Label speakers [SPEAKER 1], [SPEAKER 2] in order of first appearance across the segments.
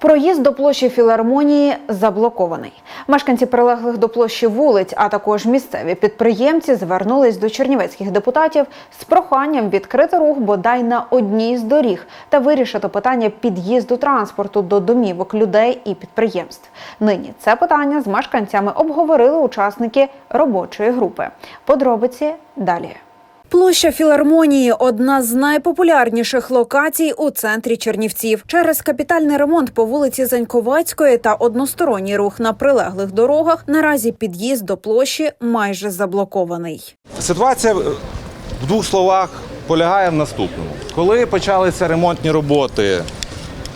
[SPEAKER 1] Проїзд до площі філармонії заблокований. Мешканці прилеглих до площі вулиць, а також місцеві підприємці звернулись до чернівецьких депутатів з проханням відкрити рух бодай на одній з доріг та вирішити питання під'їзду транспорту до домівок людей і підприємств. Нині це питання з мешканцями обговорили учасники робочої групи. Подробиці далі. Площа філармонії одна з найпопулярніших локацій у центрі Чернівців. Через капітальний ремонт по вулиці Заньковацької та односторонній рух на прилеглих дорогах наразі під'їзд до площі майже заблокований.
[SPEAKER 2] Ситуація в двох словах полягає в наступному. Коли почалися ремонтні роботи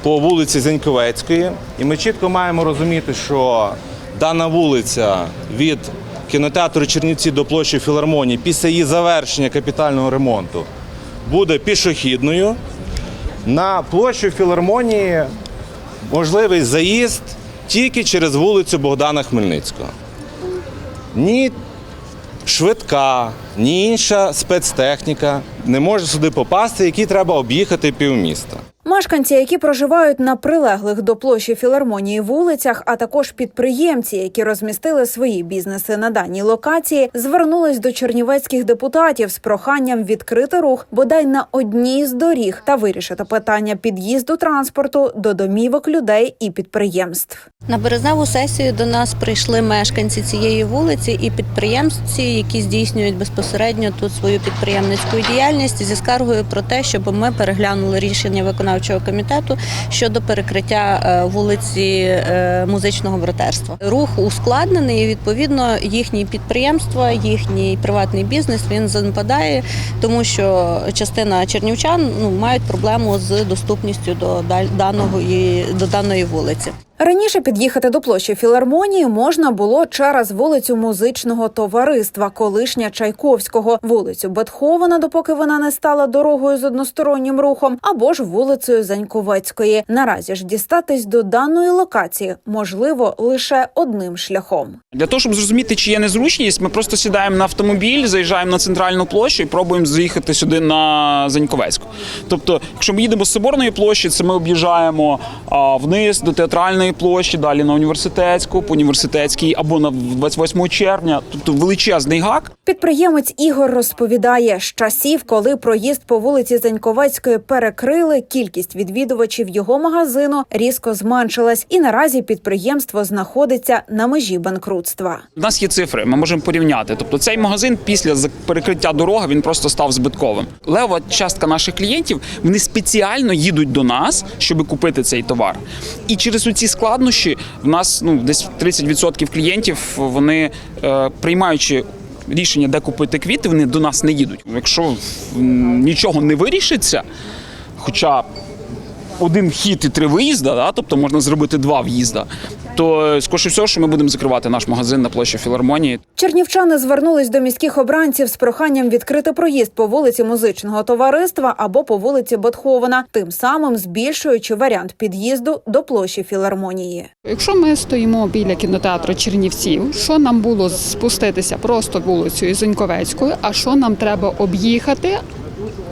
[SPEAKER 2] по вулиці Зеньковецької, і ми чітко маємо розуміти, що дана вулиця від кінотеатру Чернівці до площі Філармонії після її завершення капітального ремонту буде пішохідною. На площу Філармонії можливий заїзд тільки через вулицю Богдана Хмельницького. Ні швидка, ні інша спецтехніка не може сюди попасти, які треба об'їхати півміста.
[SPEAKER 1] Мешканці, які проживають на прилеглих до площі філармонії вулицях, а також підприємці, які розмістили свої бізнеси на даній локації, звернулись до чернівецьких депутатів з проханням відкрити рух бодай на одній з доріг та вирішити питання під'їзду транспорту до домівок людей і підприємств.
[SPEAKER 3] На березневу сесію до нас прийшли мешканці цієї вулиці і підприємці, які здійснюють безпосередньо тут свою підприємницьку діяльність зі скаргою про те, щоб ми переглянули рішення виконавчого комітету щодо перекриття е, вулиці е, музичного братерства. Рух ускладнений. і Відповідно, їхні підприємства, їхній приватний бізнес він занепадає, тому що частина чернівчан ну мають проблему з доступністю до даного до даної вулиці.
[SPEAKER 1] Раніше під'їхати до площі філармонії можна було через вулицю музичного товариства, колишня Чайковського, вулицю Бетховена, допоки вона не стала дорогою з одностороннім рухом, або ж вулицею Заньковецької. Наразі ж дістатись до даної локації можливо лише одним шляхом.
[SPEAKER 4] Для того, щоб зрозуміти, чи є незручність, ми просто сідаємо на автомобіль, заїжджаємо на центральну площу і пробуємо заїхати сюди на Заньковецьку. Тобто, якщо ми їдемо з Соборної площі, це ми об'їжджаємо вниз до театральної площі, далі на університетську, по університетській або на 28 червня. Тобто величезний гак.
[SPEAKER 1] Підприємець Ігор розповідає, з часів, коли проїзд по вулиці Заньковецької перекрили, кількість відвідувачів його магазину різко зменшилась, і наразі підприємство знаходиться на межі банкрутства.
[SPEAKER 4] У нас є цифри, ми можемо порівняти. Тобто цей магазин після перекриття дороги він просто став збитковим. Лева частка наших клієнтів вони спеціально їдуть до нас, щоб купити цей товар. І через ці складнощі в нас ну десь 30% клієнтів вони е, приймаючи. Рішення, де купити квіти, вони до нас не їдуть. Якщо нічого не вирішиться, хоча один вхід і три виїзди, да, тобто можна зробити два в'їзда, то скоріше всього, що ми будемо закривати наш магазин на площі філармонії.
[SPEAKER 1] Чернівчани звернулись до міських обранців з проханням відкрити проїзд по вулиці музичного товариства або по вулиці Бетховена, тим самим збільшуючи варіант під'їзду до площі філармонії.
[SPEAKER 5] Якщо ми стоїмо біля кінотеатру Чернівців, що нам було спуститися просто вулицею Зеньковецькою, а що нам треба об'їхати?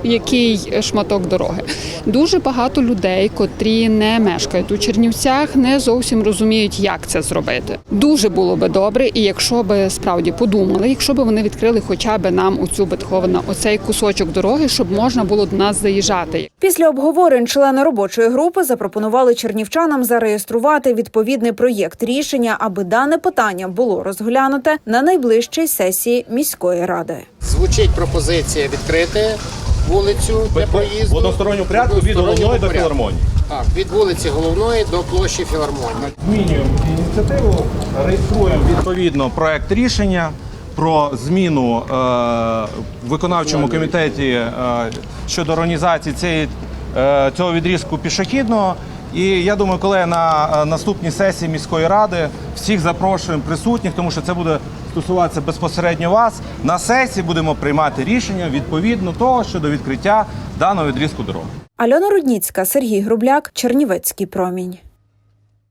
[SPEAKER 5] Який шматок дороги? Дуже багато людей, котрі не мешкають у Чернівцях, не зовсім розуміють, як це зробити. Дуже було би добре, і якщо би справді подумали, якщо б вони відкрили хоча б нам оцю Бетховена, оцей кусочок дороги, щоб можна було до нас заїжджати.
[SPEAKER 1] Після обговорень члени робочої групи запропонували чернівчанам зареєструвати відповідний проєкт рішення, аби дане питання було розглянуте на найближчій сесії міської ради.
[SPEAKER 6] Звучить пропозиція відкрити вулицю для проїзду.
[SPEAKER 2] В порядку від головної до філармонії.
[SPEAKER 6] Так, від вулиці головної до площі філармонії.
[SPEAKER 2] Змінюємо ініціативу, реєструємо відповідно проект рішення про зміну е, в виконавчому комітеті е, щодо організації цієї, е, цього відрізку пішохідного. І я думаю, коли на е, наступній сесії міської ради всіх запрошуємо присутніх, тому що це буде стосуватися безпосередньо вас. На сесії будемо приймати рішення відповідно того щодо відкриття даного відрізку дороги.
[SPEAKER 1] Альона Рудніцька, Сергій Грубляк, Чернівецький промінь.